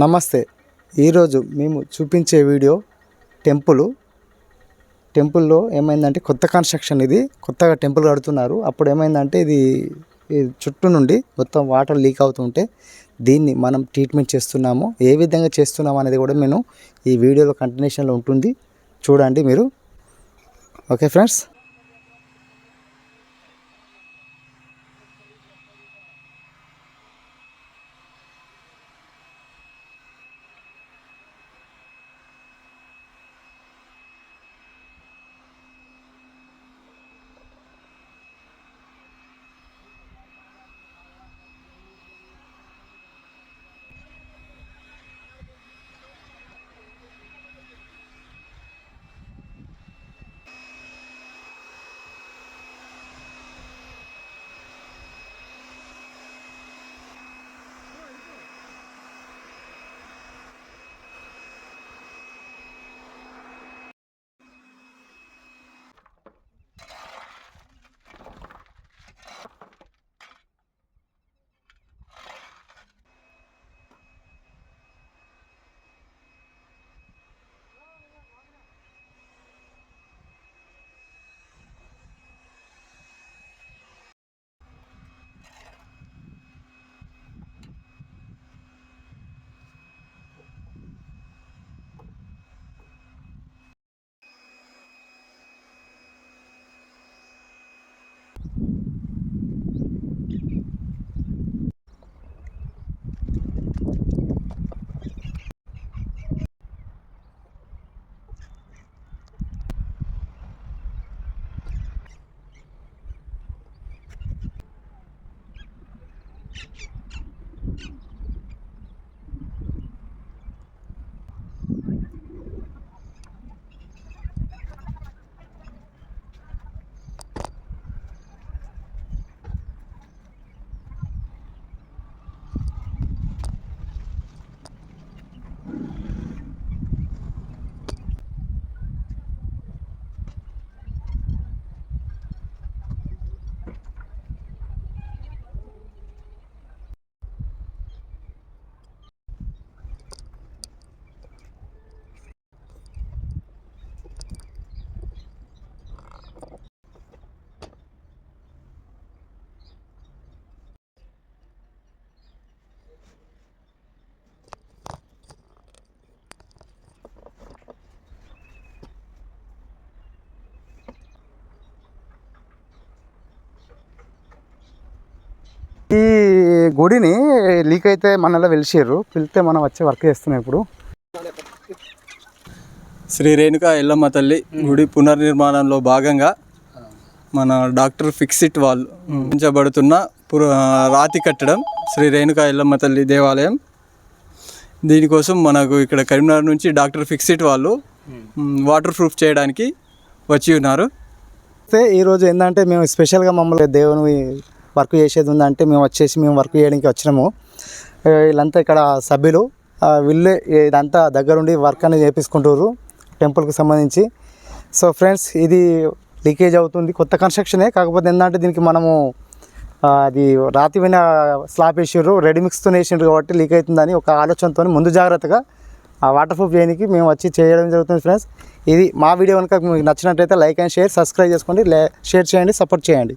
నమస్తే. ఈరోజు మేము చూపించే వీడియో టెంపుల్. టెంపుల్లో ఏమైందంటే కొత్త కన్స్ట్రక్షన్ ఇది. కొత్తగా టెంపుల్ కడుతున్నారు. అప్పుడు ఏమైందంటే ఇది చుట్టూ నుండి మొత్తం వాటర్ లీక్ అవుతుంటే దీన్ని మనం ట్రీట్మెంట్ చేస్తున్నాము. ఏ విధంగా చేస్తున్నాము అనేది కూడా నేను ఈ వీడియోలో కంటిన్యూషన్లో ఉంటుంది. చూడండి మీరు. Okay friends? ఈ గుడిని లీక్ అయితే మనలో వెలిసారు పిలితే మనం వచ్చి వర్క్ చేస్తున్నాం ఇప్పుడు. శ్రీ రేణుక ఎల్లమ్మ తల్లి గుడి పునర్నిర్మాణంలో భాగంగా మన డాక్టర్ ఫిక్సిట్ వాళ్ళు నిర్మించబడుతున్న పుర రాతి కట్టడం శ్రీ రేణుక ఎల్లమ్మ తల్లి దేవాలయం. దీనికోసం మనకు ఇక్కడ కరీంనగర్ నుంచి డాక్టర్ ఫిక్సిట్ వాళ్ళు వాటర్ ప్రూఫ్ చేయడానికి వచ్చి ఉన్నారు. అయితే ఈరోజు ఏంటంటే మేము స్పెషల్గా మమ్మల్ని దేవుని వర్క్ చేసేది ఉందంటే మేము వచ్చేసి మేము వర్క్ చేయడానికి వచ్చినాము. వీళ్ళంతా ఇక్కడ సభ్యులు. ఆ, వీళ్ళే ఇదంతా దగ్గరుండి వర్క్ అనేది చేపించుకుంటారు టెంపుల్కి సంబంధించి. సో ఫ్రెండ్స్ ఇది లీకేజ్ అవుతుంది. కొత్త కన్స్ట్రక్షనే. కాకపోతే ఏంటంటే దీనికి మనము అది రాతి పైన స్లాబ్ వేసారు రెడీ మిక్స్తో వేసిండ్రు కాబట్టి లీక్ అవుతుందని ఒక ఆలోచనతో ముందు జాగ్రత్తగా ఆ వాటర్ ప్రూఫ్ చేయడానికి మేము వచ్చి చేయడం జరుగుతుంది ఫ్రెండ్స్. ఇది మా వీడియో కనుక మీకు నచ్చినట్టయితే లైక్ అండ్ షేర్ సబ్స్క్రైబ్ చేసుకోండి. షేర్ చేయండి సపోర్ట్ చేయండి.